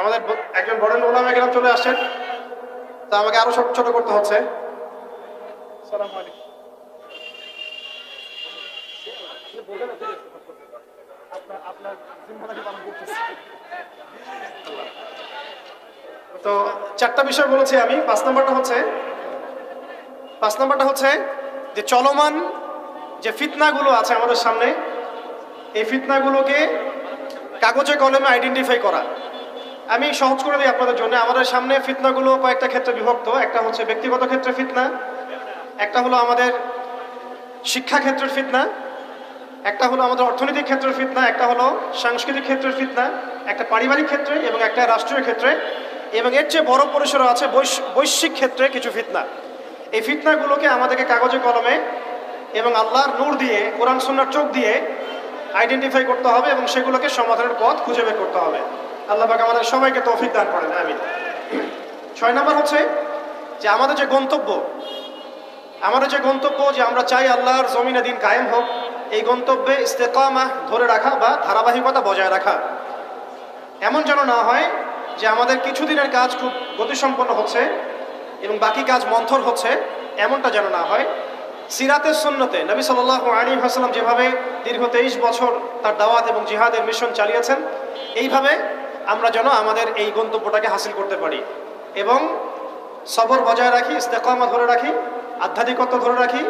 আমাদের একজন বড় ওলামা গ্রাম চলে আসছেন। তো আমাকে আরও ছোট ছোট করতে হচ্ছে। তো চারটা বিষয় বলেছি আমি। পাঁচ নম্বরটা হচ্ছে, পাঁচ নম্বরটা হচ্ছে যে চলমান যে ফিতনাগুলো আছে আমাদের সামনে, এই ফিতনাগুলোকে কাগজে কলমে আইডেন্টিফাই করা। আমি সহজ করে দিই আপনাদের জন্য। আমাদের সামনে ফিতনাগুলো কয়েকটা ক্ষেত্রে বিভক্ত। একটা হচ্ছে ব্যক্তিগত ক্ষেত্রে ফিতনা, একটা হলো আমাদের শিক্ষা ক্ষেত্রের ফিতনা, একটা হলো আমাদের অর্থনৈতিক ক্ষেত্রের ফিতনা, একটা হলো সাংস্কৃতিক ক্ষেত্রের ফিতনা, একটা পারিবারিক ক্ষেত্রে এবং একটা রাষ্ট্রীয় ক্ষেত্রে। এবং এর চেয়ে বড় পরিসরে আছে বৈশ- বৈশ্বিক ক্ষেত্রে কিছু ফিতনা। এই ফিতনাগুলোকে আমাদেরকে কাগজে কলমে এবং আল্লাহর নূর দিয়ে, কোরআন, সুন্নার চোখ দিয়ে আইডেন্টিফাই করতে হবে এবং সেগুলোকে সমাধানের পথ খুঁজে বের করতে হবে। আল্লাহ পাক আমাদের সবাইকে তৌফিক দান করেন আমি ছয় নম্বর হচ্ছে যে আমাদের যে গন্তব্য, আমাদের যে গন্তব্য যে আমরা চাই আল্লাহর জমিনে দিন কায়েম হোক, এই গন্তব্যে ইস্তেকামা ধরে রাখা বা ধারাবাহিকতা বজায় রাখা। এমন যেন না হয় যে আমাদের কিছুদিনের কাজ খুব গতিসম্পন্ন হচ্ছে এবং বাকি কাজ মন্থর হচ্ছে, এমনটা যেন না হয়। সিরাতের সুন্নতে নবী সাল্লাহ আলী হাসলাম যেভাবে দীর্ঘ তেইশ বছর তার দাওয়াত এবং জিহাদের মিশন চালিয়েছেন, এইভাবে আমরা যেন আমাদের এই গন্তব্যটাকে হাসিল করতে পারি। এবং সবর বজায় রাখি, ইস্তেকামা ধরে রাখি, আধ্যাত্মিকত্ব ধরে রাখি,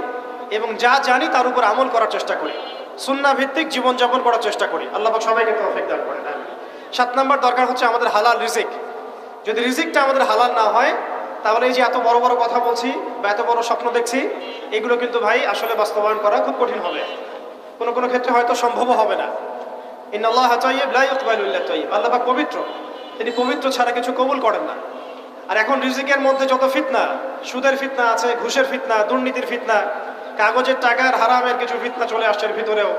এবং যা জানি তার উপর আমল করার চেষ্টা করি। সুন্না ভিত্তিক জীবনযাপন করার চেষ্টা করি। আল্লাহ সবাইকে তৌফিক দান আমিন। সাত নম্বর দরকার হচ্ছে আমাদের হালাল রিজিক। যদি রিজিকটা আমাদের হালাল না হয়, তাহলে এই যে এত বড় বড় কথা বলছি বা এত বড় স্বপ্ন দেখছি, এগুলো কিন্তু ভাই আসলে বাস্তবায়ন করা খুব কঠিন হবে। কোনো কোনো ক্ষেত্রে হয়তো সম্ভবও হবে না। ইন্নাল্লাহ তাইয়্যিব, লা ইকবালু ইল্লা তাইয়্যিব। আল্লাহ পবিত্র। তিনি পবিত্র ছাড়া কিছু কবুল করেন না। আর এখন রিজিকের মধ্যে যত ফিতনা, সুদের ফিতনা আছে, ঘুষের ফিতনা, দুর্নীতির ফিতনা, কাগজের টাকার হারামের কিছু ফিতনা চলে আসছে ভিতরেও।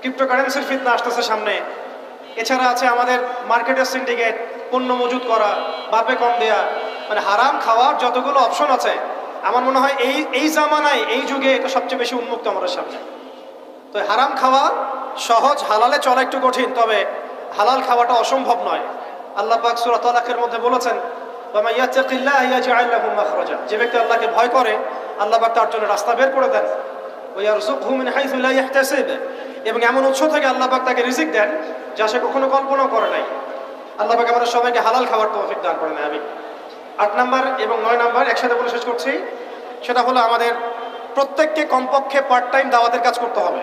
ক্রিপ্টোকারেন্সির ফিতনা আসতেছে সামনে। এছাড়া আছে আমাদের মার্কেটের সিন্ডিকেট, পণ্য মজুত করা, বাপে কম দেয়া। মানে হারাম খাওয়ার যতগুলো অপশন আছে, আমার মনে হয় এই এই জামানায়, এই যুগে এটা সবচেয়ে বেশি উন্মুক্ত আমাদের সামনে। তো হারাম খাওয়া সহজ, হালালে চলা একটু কঠিন, তবে হালাল খাওয়াটা অসম্ভব নয়। আল্লাহ পাক সূরা তালাকের মধ্যে বলেছেন যে ব্যক্তি আল্লাহকে ভয় করে, আল্লাহ পাক তার জন্য রাস্তা বের করে দেন। এবং এমন উৎস থেকে আল্লাহ পাক তাকে রিজিক দেন, যা সে কখনো কল্পনাও করে নাই। আল্লাহ পাক আমাদের সবাইকে হালাল খাবার তৌফিক দান করেন আমি আট নাম্বার এবং নয় নাম্বার একসাথে বলে শেষ করছি, সেটা হলো আমাদের প্রত্যেককে কমপক্ষে পার্ট টাইম দাওয়াতের কাজ করতে হবে।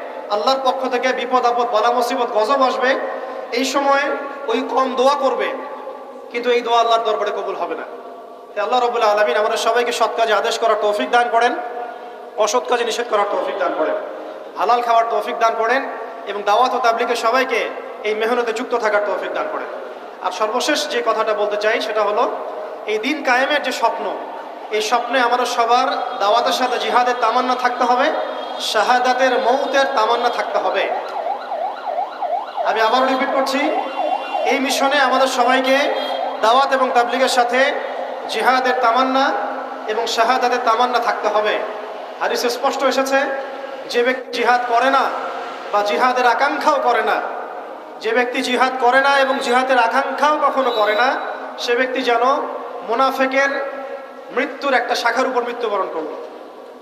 আল্লাহর পক্ষ থেকে বিপদ, আপদ, বালা, মুসিবত, গজব আসবে, এই সময় ওই কম দোয়া করবে, কিন্তু এই দোয়া আল্লাহর দরবারে কবুল হবে না। আল্লাহ রবুল্লাহ আলমিন আমাদের সবাইকে সৎ কাজে আদেশ করার তৌফিক দান করেন, অসৎ কাজে নিষেধ করার তৌফিক দান করেন, হালাল খাওয়ার তৌফিক দান করেন এবং দাওয়াত ও তাবলিকে সবাইকে এই মেহনতে যুক্ত থাকার তৌফিক দান করেন। আর সর্বশেষ যে কথাটা বলতে চাই সেটা হলো, এই দিন কায়েমের যে স্বপ্ন, এই স্বপ্নে আমাদের সবার দাওয়াতের সাথে জিহাদের তামান্না থাকতে হবে শাহাদাতের মৌতের তামান্না থাকতে হবে। আমি আবারও রিপিট করছি, এই মিশনে আমাদের সবাইকে দাওয়াত এবং তাবলিগের সাথে জিহাদের তামান্না এবং শাহাদাতের তামান্না থাকতে হবে। হাদিসে স্পষ্ট এসেছে, যে ব্যক্তি জিহাদ করে না বা জিহাদের আকাঙ্ক্ষাও করে না, যে ব্যক্তি জিহাদ করে না এবং জিহাদের আকাঙ্ক্ষাও কখনো করে না, সে ব্যক্তি যেন মোনাফেকের মৃত্যুর একটা শাখার উপর মৃত্যুবরণ করল।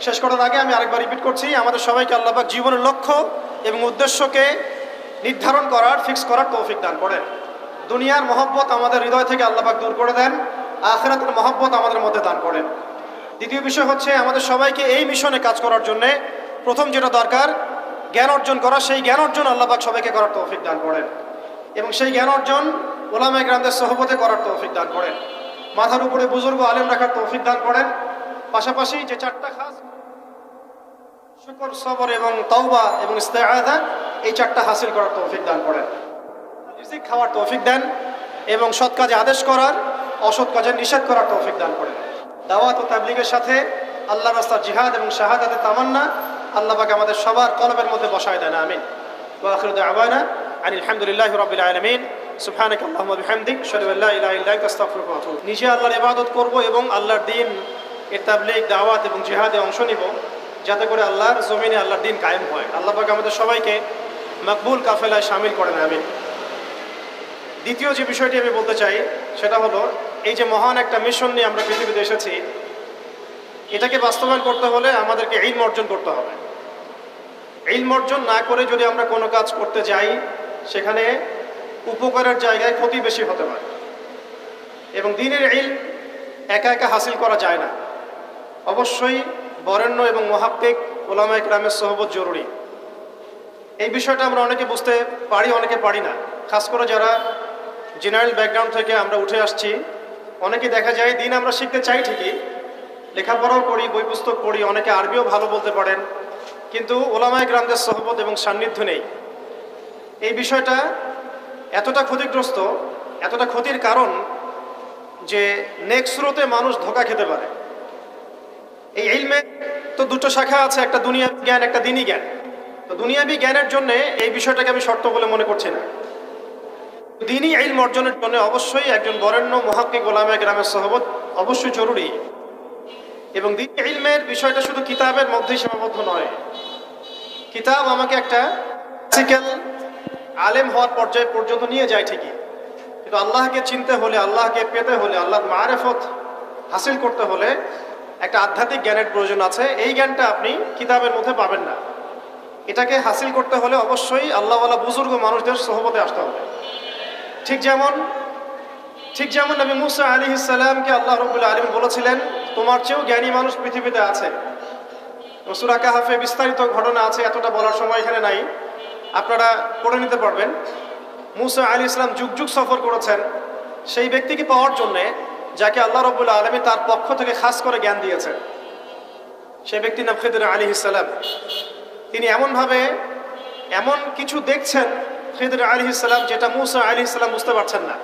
শেষ করার আগে আমি আরেকবার রিপিট করছি, আমাদের সবাইকে আল্লাহবাক জীবনের লক্ষ্য এবং উদ্দেশ্যকে নির্ধারণ করার ফিক্স করার তৌফিক দান করেন। দুনিয়ার মহব্বত আমাদের হৃদয় থেকে আল্লাহবাক দূর করে দেন, আখেরাতের মহব্বত আমাদের মধ্যে দান করেন। দ্বিতীয় বিষয় হচ্ছে আমাদের সবাইকে এই মিশনে কাজ করার জন্যে প্রথম যেটা দরকার, জ্ঞান অর্জন করা, সেই জ্ঞান অর্জন আল্লাহবাক সবাইকে করার তৌফিক দান করেন। এবং সেই জ্ঞান অর্জন ওলামা গ্রামদের সহবতে করার তৌফিক দান করেন। মাথার উপরে বুজুর্গ আলেম রাখার তৌফিক দান করেন। পাশাপাশি যে চারটা খাস শুকর সবর এবং তওবা এবং ইস্তেআদা এই চারটা হাসিল করার তৌফিক দান করেন। রিজিক খাওয়ার তৌফিক দেন এবং সৎ কাজে আদেশ করার, অসৎ কাজে নিষেধ করার তৌফিক দান করেন। দাওয়াত ও তাবলিগের সাথে আল্লাহ রাস্তার জিহাদ এবং শাহাদাতের তামান্না আল্লাহ পাক আমাদের সবার কলবের মধ্যে বসায় দেন, আমিন। ওয়াখির দাওয়ানা আন আলহামদুলিল্লাহি রাব্বিল আলামিন। সুবহানাকা আল্লাহুম্মা বিহামদিক লা ইলাহা ইল্লা আনতা, আস্তাগফিরুকা ওয়া আতুবু নিজে আল্লাহর ইবাদত করব এবং আল্লাহর দিন, এর তাবলিগ, দাওয়াত এবং জিহাদে অংশ নিব। যাতে করে আল্লাহর জমিনে আল্লাহর দিন কায়েম হয়। আল্লাহ পাক আমাদের সবাইকে মকবুল কাফেলায় সামিল করেন আমিন। দ্বিতীয় যে বিষয়টি আমি বলতে চাই, সেটা হলো, এই যে মহান একটা মিশন নিয়ে আমরা পৃথিবীতে এসেছি, এটাকে বাস্তবায়ন করতে হলে আমাদেরকে ইলম অর্জন করতে হবে। ইলম অর্জন না করে যদি আমরা কোনো কাজ করতে যাই, সেখানে উপকারের জায়গায় ক্ষতি বেশি হতে পারে। এবং দিনের ইল একা একা হাসিল করা যায় না। অবশ্যই বরেণ্য এবং মহাপ্পিক ওলামায় গ্রামের সহবত জরুরি। এই বিষয়টা আমরা অনেকে বুঝতে পারি, অনেকে পারি না। খাস করে যারা জেনারেল ব্যাকগ্রাউন্ড থেকে আমরা উঠে আসছি, অনেকে দেখা যায় দিন আমরা শিখতে চাই ঠিকই, লেখাপড়াও করি, বই পুস্তক পড়ি, অনেকে আরবিও ভালো বলতে পারেন, কিন্তু ওলামায় গ্রামদের সহবত এবং সান্নিধ্য নেই। এই বিষয়টা এতটা ক্ষতিগ্রস্ত, এতটা ক্ষতির কারণ যে নেক্সট মানুষ ধোকা খেতে পারে। এই ইলমে তো দুটো শাখা আছে, একটা দুনিয়া জ্ঞান, একটা দিনই জ্ঞান। তো দুনিয়াবি জ্ঞানের জন্য এই বিষয়টাকে আমি শর্ত বলে মনে করছি না। দিনই ইলম অর্জনের জন্য অবশ্যই একজন বরেণ্য, মহাক্কি, গোলামে গ্রামের সহবত অবশ্যই জরুরি। এবং দিন ইলমের বিষয়টা শুধু কিতাবের মধ্যেই সীমাবদ্ধ নয়। কিতাব আমাকে একটা ক্লাসিক্যাল আলেম হওয়ার পর্যায় পর্যন্ত নিয়ে যায় ঠিকই। কিন্তু আল্লাহকে চিনতে হলে, আল্লাহকে পেতে হলে, আল্লাহর মারেফত হাসিল করতে হলে একটা আধ্যাত্মিক জ্ঞানের প্রয়োজন আছে। এই জ্ঞানটা আপনি কিতাবের মধ্যে পাবেন না। এটাকে হাসিল করতে হলে অবশ্যই আল্লাহওয়ালা বুজুর্গ মানুষদের সহমতে আসতে হবে। ঠিক যেমন ঠিক যেমন নবী মুসা আলী ইসাল্লামকে আল্লাহ রবুল্লা আলম বলেছিলেন, তোমার চেয়েও জ্ঞানী মানুষ পৃথিবীতে আছে। সুরা কাহাফে বিস্তারিত ঘটনা আছে, এতটা বলার সময় এখানে নাই। আপনারা পড়ে নিতে পারবেন। মুসা আলী ইসলাম যুগ যুগ সফর করেছেন। সেই ব্যক্তিকে পাওয়ার জন্যে যাকে আল্লাহ রবুল্লা আলমী তার পক্ষ থেকে খাস করে জ্ঞান দিয়েছেন। সেই ব্যক্তি নাম খেদুর আলী ইসাল্লাম তিনি এমনভাবে এমন কিছু দেখছেন খেদুর আলী ইসলাম যেটা মুসা আলী ইসলাম বুঝতে পারছেন না।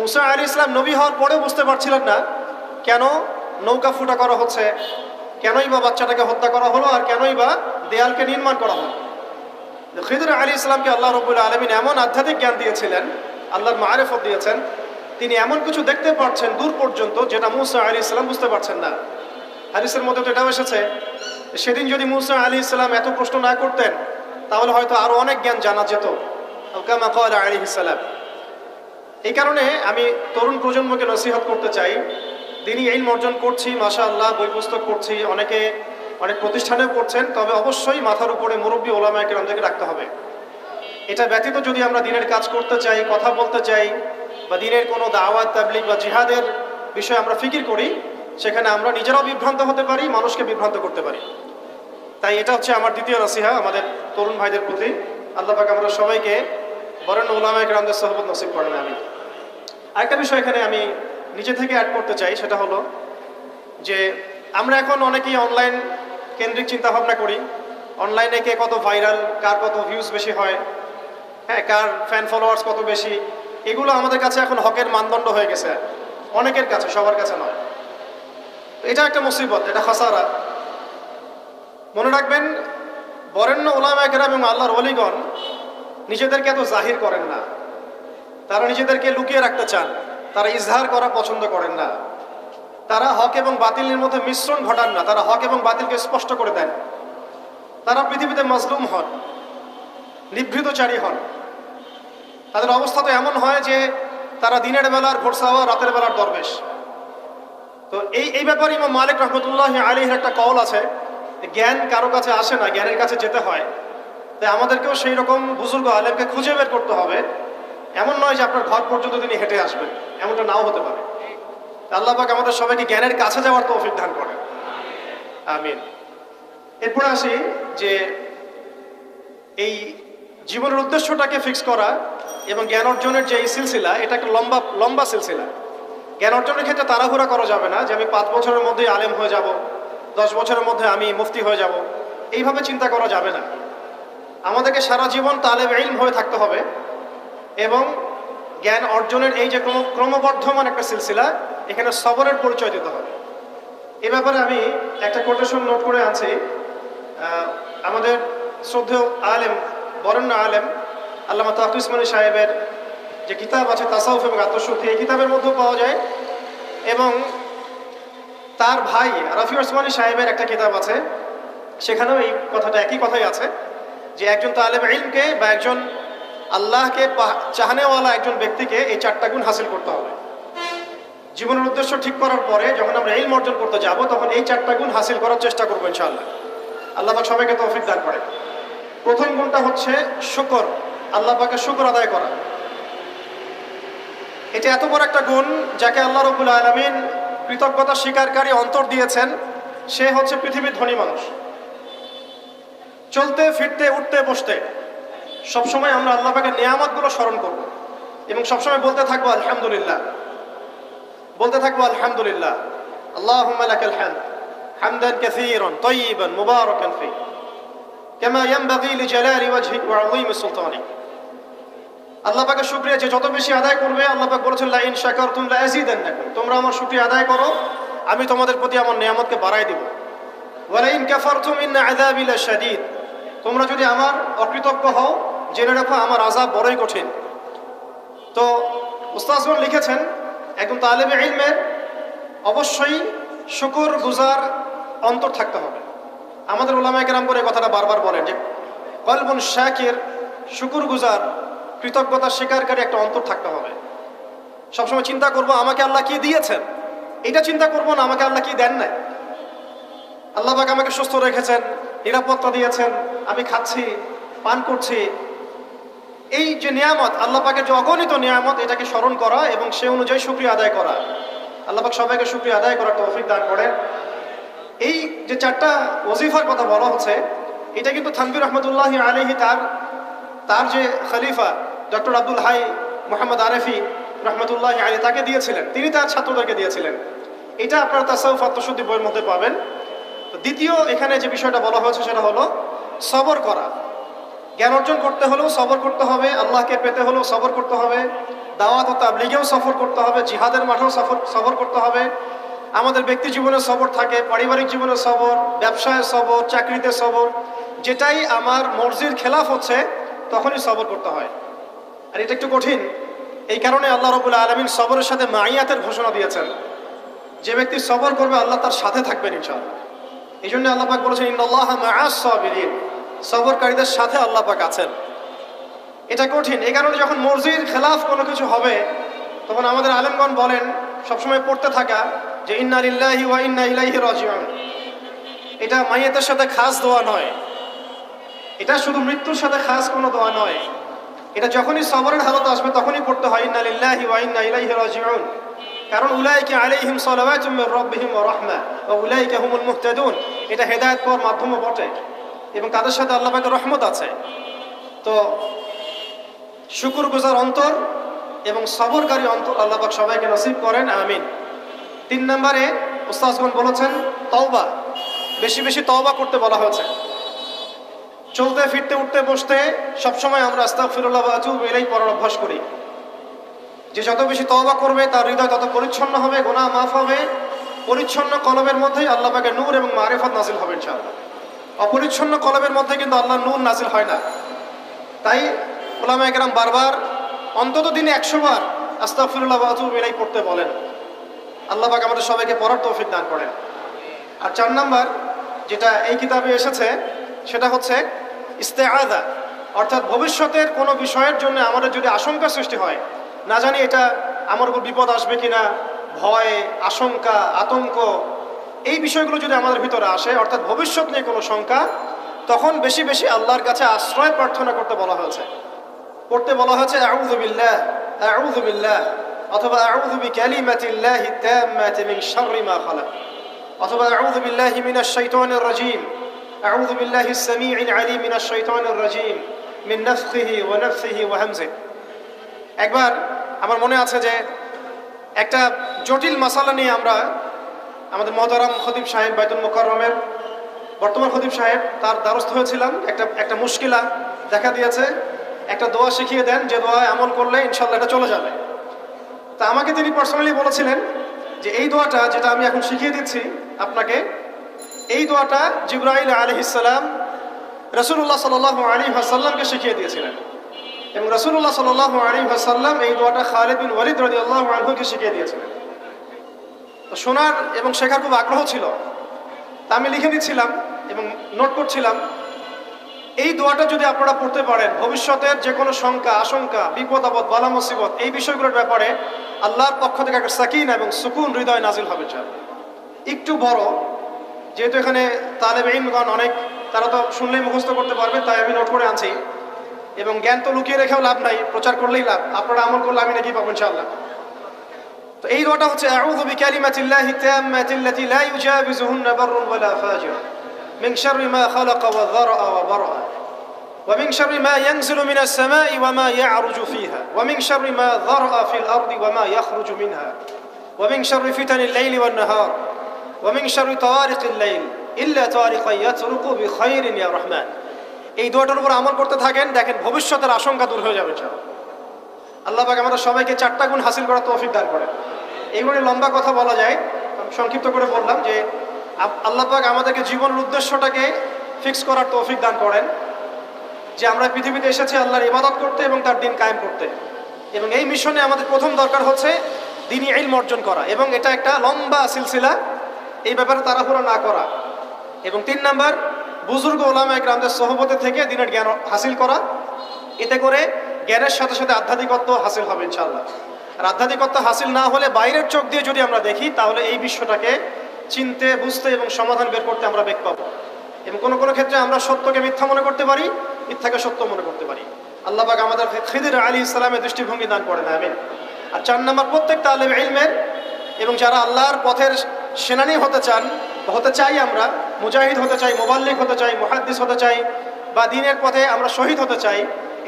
মুসা আলী ইসলাম নবী হওয়ার পরেও বুঝতে পারছিলেন না কেন নৌকা ফুটা করা হচ্ছে, কেনই বা বাচ্চাটাকে হত্যা করা হলো আর কেনই বা দেয়ালকে নির্মাণ করা হলো। খিদুর আলী ইসলামকে আল্লাহ রবুল্লা আলমিন এমন আধ্যাত্মিক জ্ঞান দিয়েছিলেন, আল্লাহর মারেফত দিয়েছেন তিনি এমন কিছু দেখতে পারছেন দূর পর্যন্ত যেটা মুসা আলী ইসলাম বুঝতে পারছেন না। হাদিসের মধ্যে তো এটাও এসেছে, সেদিন যদি মুসা আলী ইসলাম এত প্রশ্ন না করতেন, তাহলে হয়তো আরও অনেক জ্ঞান জানা যেত। কামা আলী ইসলাম এই কারণে আমি তরুণ প্রজন্মকে নসিহত করতে চাই। তিনি এই অর্জন করছি মাসা আল্লাহ বই পুস্তক করছি অনেকে অনেক প্রতিষ্ঠানেও করছেন তবে অবশ্যই মাথার উপরে মুরব্বী ওলামায় কেরামদেরকে রাখতে হবে। এটা ব্যতীত যদি আমরা দিনের কাজ করতে চাই, কথা বলতে চাই বা দিনের কোনো দাওয়াত তাবলিক বা জিহাদের বিষয়ে আমরা ফিকির করি, সেখানে আমরা নিজেরাও বিভ্রান্ত হতে পারি, মানুষকে বিভ্রান্ত করতে পারি। তাই এটা হচ্ছে আমার দ্বিতীয় নসিহা, আমাদের তরুণ ভাইদের প্রতি। আল্লাহ পাক আমরা সবাইকে বরেন ওলামায় কেরামদের সহবত নসিব করেন আমি আরেকটা বিষয় এখানে আমি নিজে থেকে অ্যাড করতে চাই, সেটা হলো যে আমরা এখন অনেকেই অনলাইন কেন্দ্রিক চিন্তা ভাবনা করি অনলাইনে কে কত ভাইরাল কার কত ভিউজ বেশি হয় হ্যাঁ কার ফ্যান ফলোয়ার্স কত বেশি এগুলো আমাদের কাছে এখন হকের মানদণ্ড হয়ে গেছে। অনেকের কাছে, সবার কাছে নয়। এটা একটা মুসিবত, এটা খাসারা। মনে রাখবেন, বরেণ্য ওলামা কেরাম এবং আল্লাহর অলিগণ নিজেদেরকে এত জাহির করেন না। তারা নিজেদেরকে লুকিয়ে রাখতে চান। তারা ইজহার করা পছন্দ করেন না। তারা হক এবং বাতিলের মধ্যে মিশ্রণ ঘটান না। তারা হক এবং বাতিলকে স্পষ্ট করে দেন। তারা পৃথিবীতে মজলুম হন, নিভৃতচারী হন। তাদের অবস্থা তো এমন হয় যে তারা দিনের বেলার ভোরসাওয়া রাতের বেলার দরবেশ। তো এই এই ব্যাপারে ইমাম মালিক রহমতুল্লাহ আলীর একটা কল আছে জ্ঞান কারও কাছে আসে না, জ্ঞানের কাছে যেতে হয়। তাই আমাদেরকেও সেই রকম বুজুর্গ আলেমকে খুঁজে বের করতে হবে। এমন নয় যে আপনার ঘর পর্যন্ত তিনি হেঁটে আসবেন, এমনটা নাও হতে পারে। আল্লাহ পাক আমাদের সবাইকে জ্ঞানের কাছে যাওয়ার তৌফিক দান করেন। আমিন। এরপরে আসি যে এই জীবনের উদ্দেশ্যটাকে ফিক্স করা এবং জ্ঞান অর্জনের যে এই সিলসিলা, এটা একটা লম্বা লম্বা সিলসিলা। জ্ঞান অর্জনের ক্ষেত্রে তাড়াহুড়া করা যাবে না যে আমি পাঁচ বছরের মধ্যেই আলেম হয়ে যাব, দশ বছরের মধ্যে আমি মুফতি হয়ে যাব। এইভাবে চিন্তা করা যাবে না। আমাদেরকে সারা জীবন তালেব ইলম হয়ে থাকতে হবে এবং জ্ঞান অর্জনের এই যে ক্রম, ক্রমবর্ধমান একটা সিলসিলা, এখানে সবরের পরিচয় দিতে হবে। এ ব্যাপারে আমি একটা কোটেশন নোট করে আছি আমাদের শ্রদ্ধেয় আলেম বরেণ্য আলেম, আল্লামা তাকু ইসমানী সাহেবের যে কিতাব আছে, তাসাউফ এবং আত্মশুদ্ধি, এই কিতাবের মধ্যেও পাওয়া যায়। এবং তার ভাই রফি ওসমানী সাহেবের একটা কিতাব আছে, সেখানেও এই কথাটা, একই কথাই আছে, যে একজন তালেব ইলমকে বা একজন আল্লাহকে চাহনেওয়ালা একজন ব্যক্তিকে এই চারটা গুণ হাসিল করতে হবে। জীবনের উদ্দেশ্য ঠিক করার পরে যখন আমরা ইলম অর্জন করতে যাব, তখন এই চারটা গুণ হাসিল করার চেষ্টা করব ইনশাআল্লাহ। আল্লাহ সবাইকে তৌফিক দান করে প্রথম গুণটা হচ্ছে শুকর। আল্লাহ পাকে শুকর আদায় করা। এটা এত বড় একটা গুণ যাকে আল্লাহ রবুল আলমিন কৃতজ্ঞতা স্বীকারকারী অন্তর দিয়েছেন, সে হচ্ছে পৃথিবীর ধনী মানুষ। চলতে, ফিরতে, উঠতে, বসতে, সবসময় আমরা আল্লাহ পাকের নিয়ামতগুলো স্মরণ করব এবং সবসময় বলতে থাকব, আলহামদুলিল্লাহ। বলতে থাকব, আলহামদুলিল্লাহ। আল্লাহ হামদান কাসীরান, তাইয়িবান, মুবারাকান ফি। كما ينبغي لجلال ওয়াজহিক وعظيم আযীমি আল্লাহ পাকের শুকরিয়া যে যত বেশি আদায় করবে, আল্লাহ পাক বলেছেন লা ইন শাকারতুম লা আযীদান্নাকুম তোমরা আমার শুকরিয়া আদায় করো, আমি তোমাদের প্রতি আমার নিয়ামতকে বাড়াই দেব। ওয়া লা ইন কাফারতুম ইন আযাবি লাশাদীদ। তোমরা যদি আমার অকৃতজ্ঞ হও, জেনে রাখো আমার আজাব বড়ই কঠিন। তো উস্তাজগণ লিখেছেন, একদম তালেবে ইলমের অবশ্যই শুকর গুজার অন্তর থাকতে হবে। আমাদের ওলামায় কেরাম করে কথাটা বারবার বলেন যে কলবুন শাকের শুকুর গুজার কৃতজ্ঞতা স্বীকারকারী একটা অন্তর থাকতে হবে। সবসময় চিন্তা করব, আমাকে আল্লাহ কি দিয়েছেন? এটা চিন্তা করব না, আমাকে আল্লাহ কি দেন নাই? আল্লাহ পাক আমাকে সুস্থ রেখেছেন, নিরাপত্তা দিয়েছেন, আমি খাচ্ছি, পান করছি। এই যে নিয়ামত, আল্লাহ পাকের যে অগণিত নিয়ামত, এটাকে স্মরণ করা এবং সে অনুযায়ী শুক্রিয়া আদায় করা। আল্লাহ পাক সবাইকে শুক্রিয়া আদায় করার তৌফিক দান করেন। এই যে চারটা ওজিফার কথা বলা হচ্ছে, এটা কিন্তু থানবির রহমতুল্লাহ আলহি তার তার যে খলিফা, ডক্টর আব্দুল হাই মোহাম্মদ আরেফি রহমতুল্লাহ আলী তাকে দিয়েছিলেন। তিনি তার ছাত্রদেরকে দিয়েছিলেন। এটা আপনারা তাসাউফ আত্মশুদ্ধি বইয়ের মধ্যে পাবেন। দ্বিতীয় এখানে যে বিষয়টা বলা হয়েছে সেটা হলো সবর করা। জ্ঞান অর্জন করতে হলেও সবর করতে হবে, আল্লাহকে পেতে হলেও সবর করতে হবে, দাওয়াত ও তাবলিগেও সফর করতে হবে, জিহাদের মাঠেও সফর, সবর করতে হবে আমাদের ব্যক্তি জীবনে সবর থাকে, পারিবারিক জীবনে সবর ব্যবসায় সবর, চাকরিতে সবর, যেটাই আমার মর্জির খেলাফ হচ্ছে, তখনই সবর করতে হয়। আর এটা একটু কঠিন। এই কারণে আল্লাহ রবুল্লা আলমিন সবরের সাথে মাইয়াতের ঘোষণা দিয়েছেন। যে ব্যক্তি সবর করবে, আল্লাহ তার সাথে থাকবেন ইনশাআল্লাহ। এই জন্য আল্লাহ পাক বলেছেন সাবিরিন। সবরকারীদের সাথে আল্লাহ পাক আছেন। এটা কঠিন। এই কারণে যখন মর্জির খেলাফ কোনো কিছু হবে, তখন আমাদের আলেমগণ বলেন, সবসময় পড়তে থাকা যে ইন্না লিল্লাহি ওয়া ইন্না ইলাইহি রাজিউন। এটা মাইয়াতের সাথে খাস দোয়া নয়। এটা শুধু মৃত্যুর সাথে খাস কোনো দোয়া নয়। এটা যখনই সবরের হালত আসবে তখনই পড়তে হয়, ইন্না লিল্লাহি ওয়া ইন্না ইলাইহি রাজিউন। কারণ উলাইকে আলাইহিম সালাওয়াতুম মির রাব্বিহিম ওয়া রাহমা ওয়া উলাইকা হুমুল মুহতাদুন। এটা হেদায়েত পাওয়ার মাধ্যমও বটে এবং তাদের সাথে আল্লাহ পাকের রহমত আছে। তো শুকুর গুজার অন্তর এবং সবরকারী অন্তর আল্লাহ পাক সবাইকে নসিব করেন, আমিন। তিন নম্বরে উস্তাজগণ বলেছেন, তওবা, বেশি বেশি তওবা করতে বলা হয়েছে। চলতে, ফিরতে, উঠতে, বসতে সবসময় আমরা আস্তাগফিরুল্লাহ ওয়া আতুবু ইলাইহি পড়ার অভ্যাস করি। যে যত বেশি তওবা করবে, তার হৃদয় তত পরিচ্ছন্ন হবে গোনা মাফ হবে। পরিচ্ছন্ন কলমের মধ্যেই আল্লাহ পাকে নূর এবং মারিফত নাজিল হবে ইনশাআল্লাহ। অপরিচ্ছন্ন কলমের মধ্যে কিন্তু আল্লাহ নূর নাজিল হয় না। তাই ওলামা একরাম বারবার, অন্তত দিনে একশো বার আস্তাগফিরুল্লাহ ওয়া আতুবু ইলাইহি পড়তে বলেন। আল্লাহ পাক আমাদের সবাইকে পড়ার তৌফিক দান করেন। আর চার নাম্বার যেটা এই কিতাবে এসেছে, সেটা হচ্ছে ইস্তেআদা অর্থাৎ ভবিষ্যতের কোনো বিষয়ের জন্য আমাদের যদি আশঙ্কা সৃষ্টি হয়, না জানি এটা আমার উপর বিপদ আসবে কিনা, ভয়, আশঙ্কা, আতঙ্ক, এই বিষয়গুলো যদি আমাদের ভিতরে আসে, অর্থাৎ ভবিষ্যৎ নিয়ে কোনো শঙ্কা, তখন বেশি বেশি আল্লাহর কাছে আশ্রয় প্রার্থনা করতে বলা হয়েছে। করতে বলা হয়েছে আউযুবিল্লাহ আউযুবিল্লাহ অথবা আউযু বিকালিমাতিল্লাহি তাম্মাতি মিন শাররি মা খালাক, অথবা আউযু বিল্লাহি মিনাশ শাইতানির রাজীম, আউযু বিল্লাহি সামিউল আলিম মিনাশ শাইতানির রাজীম, মিন নাফখিহি ওয়া নাফসিহি ওয়া হামজিহি একবার আমার মনে আছে যে একটা জটিল মশালা নিয়ে আমরা আমাদের মহতারাম খতিব সাহেব বাইতুল মোকাররমের, বর্তমান খতিব সাহেব তার দ্বারস্থ হয়েছিলাম। একটা একটা মুশকিলা দেখা দিয়েছে। একটা দোয়া শিখিয়ে দেন, যে দোয়ায় আমল করলে ইনশাল্লাহ এটা চলে যাবে। তা আমাকে তিনি পার্সোনালি বলেছিলেন যে এই দোয়াটা যেটা আমি এখন শিখিয়ে দিচ্ছি আপনাকে, এই দোয়াটা জিব্রাইল আলহিসাল্লাম রসুল্লাহ সাল আলী হাসাল্লামকে শিখিয়ে দিয়েছিলেন। এবং রসুল্লাহ সাল আলী হাসাল্লাম এই দোয়াটা খালেদ বিন ওয়ালিদ রদি আল্লাহ আনহুকে শিখিয়ে দিয়েছিলেন। তো শোনার এবং শেখার খুব আগ্রহ ছিল। তা আমি লিখে দিচ্ছিলাম এবং নোট করছিলাম। এই দোয়াটা যদি আপনারা পড়তে পারেন, ভবিষ্যতের যে কোনো শঙ্কা, আশঙ্কা, বিপদ, আপদ, বালা, মুসিবত, এই বিষয়গুলোর ব্যাপারে আল্লাহর পক্ষ থেকে একটা সাকিন এবং সুকুন হৃদয় নাজিল হবে চাল একটু বড়, যেহেতু এখানে তালেব ইমগণ অনেক, তারা তো শুনলেই মুখস্থ করতে পারবে, তাই আমি নোট করে আনছি। এবং জ্ঞান তো লুকিয়ে রেখেও লাভ নাই, প্রচার করলেই লাভ, আপনারা আমল করলে আমি নাকি পাবো ইনশাআল্লাহ। তো এই দোয়াটা হচ্ছে, আউযু বিকালিমাতিল্লাহি তাম্মাতিল্লাতি লা ইউজাবিজুহুন্না বাররুন ওয়ালা ফাজির। من شر ما خلق وذرأ وبرأ ومن شر ما ينزل من السماء وما يعرج فيها ومن شر ما ذرأ في الأرض وما يخرج منها ومن شر فتن الليل والنهار ومن شر طوارق الليل إلا طارقا يطرق بخير يا رحمن এই দোয়াটার উপর আমল করতে থাকেন দেখেন ভবিষ্যতের আশঙ্কা দূর হয়ে যাবে ইনশাআল্লাহ আল্লাহ পাক আমাদের সবাইকে চারটা গুণ হাসিল করার তৌফিক দান করেন এইগুলি লম্বা কথা বলা যায় আমি সংক্ষিপ্ত করে বললাম যে আপ- আল্লাহ পাক আমাদেরকে জীবনের উদ্দেশ্যটাকে ফিক্স করার তৌফিক দান করেন যে আমরা পৃথিবীতে এসেছি আল্লাহর ইবাদত করতে এবং তার দিন কায়েম করতে। এবং এই মিশনে আমাদের প্রথম দরকার হচ্ছে দিনই ইলম অর্জন করা এবং এটা একটা লম্বা সিলসিলা, এই ব্যাপারে তাড়াহুড়ো না করা। এবং তিন নাম্বার, বুজুর্গ ওলামা একরামদের সহবতে থেকে দিনের জ্ঞান হাসিল করা। এতে করে জ্ঞানের সাথে সাথে আধ্যাত্মিকত্ব হাসিল হবে ইনশাল্লাহ আর আধ্যাত্মিকত্ব হাসিল না হলে বাইরের চোখ দিয়ে যদি আমরা দেখি, তাহলে এই বিশ্বটাকে চিনতে, বুঝতে এবং সমাধান বের করতে আমরা বেগ পাবো। এবং কোনো কোনো ক্ষেত্রে আমরা সত্যকে মিথ্যা মনে করতে পারি, মিথ্যাকে সত্য মনে করতে পারি। আল্লাহবাগ আমাদের খিদির আলী ইসলামের দৃষ্টিভঙ্গি দান করেন, আমিন। আর চার নম্বর প্রত্যেক তালেব ইলমের এবং যারা আল্লাহর পথের সেনানি হতে চান, হতে চাই আমরা, মুজাহিদ হতে চাই, মোবাল্লিক হতে চাই, মুহাদ্দিস হতে চাই, বা দিনের পথে আমরা শহীদ হতে চাই,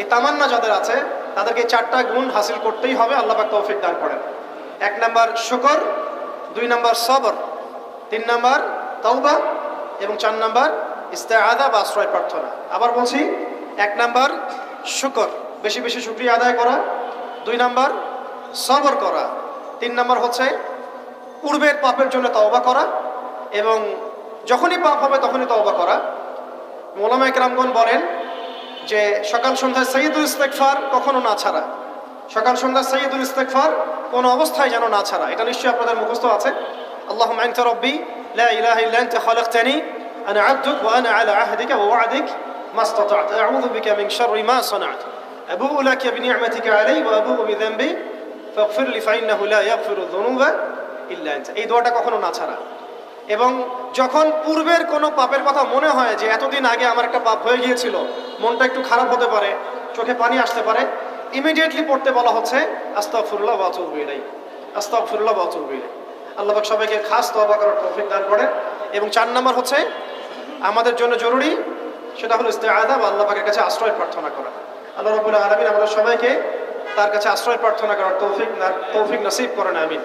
এই তামান্না যাদের আছে, তাদেরকে চারটা গুণ হাসিল করতেই হবে, আল্লাহ পাক তৌফিক দান করেন। এক নাম্বার, শুকর, দুই নাম্বার, সবর। তিন নাম্বার তাওবা এবং চার নাম্বার ইস্তেআদা বা আশ্রয় প্রার্থনা। আবার বলছি, এক নাম্বার শুকর, বেশি বেশি শুক্রিয়া আদায় করা। দুই নাম্বার সবর করা। তিন নাম্বার হচ্ছে পূর্বের পাপের জন্য তওবা করা এবং যখনই পাপ হবে তখনই তওবা করা। মোলামা একরামগণ বলেন যে, সকাল সন্ধ্যায় সৈয়দুল ইস্তেকফার কখনো না ছাড়া। সকাল সন্ধ্যা সৈয়দুল ইস্তেকফার কোনো অবস্থায় যেন না ছাড়া। এটা নিশ্চয়ই আপনাদের মুখস্থ আছে। আল্লাহ أنت ربي لا إله إلا أنت خلقتني أنا عبدك وأنا على عهدك ووعدك ما استطعت أعوذ بك من شر ما صنعت أبوء لك بنعمتك علي وأبوء بذنبي فاغفر لي فإنه لا يغفر الذنوب إلا أنت এই দোয়াটা কখনো না ছাড়া এবং যখন পূর্বের কোনো পাপের কথা মনে হয় যে এতদিন আগে আমার একটা পাপ হয়ে গিয়েছিল মনটা একটু খারাপ হতে পারে চোখে পানি আসতে পারে ইমিডিয়েটলি পড়তে বলা হচ্ছে আস্তাগফিরুল্লাহ ওয়া আতুবু ইলাইহি আস্তাগফিরুল্লাহ ওয়া আতুবু ইলাইহি আল্লাহ পাক সবাইকে খাস তবা করার তৌফিক দান করেন। এবং চার নম্বর হচ্ছে, আমাদের জন্য জরুরি সেটা হলো ইস্তেআদা বা আল্লাহবাকের কাছে আশ্রয় প্রার্থনা করা। আল্লাহ রবুল্লাহ আলমিন আমাদের সবাইকে তার কাছে আশ্রয় প্রার্থনা করার তৌফিক তৌফিক নসিব করেন, আমিন।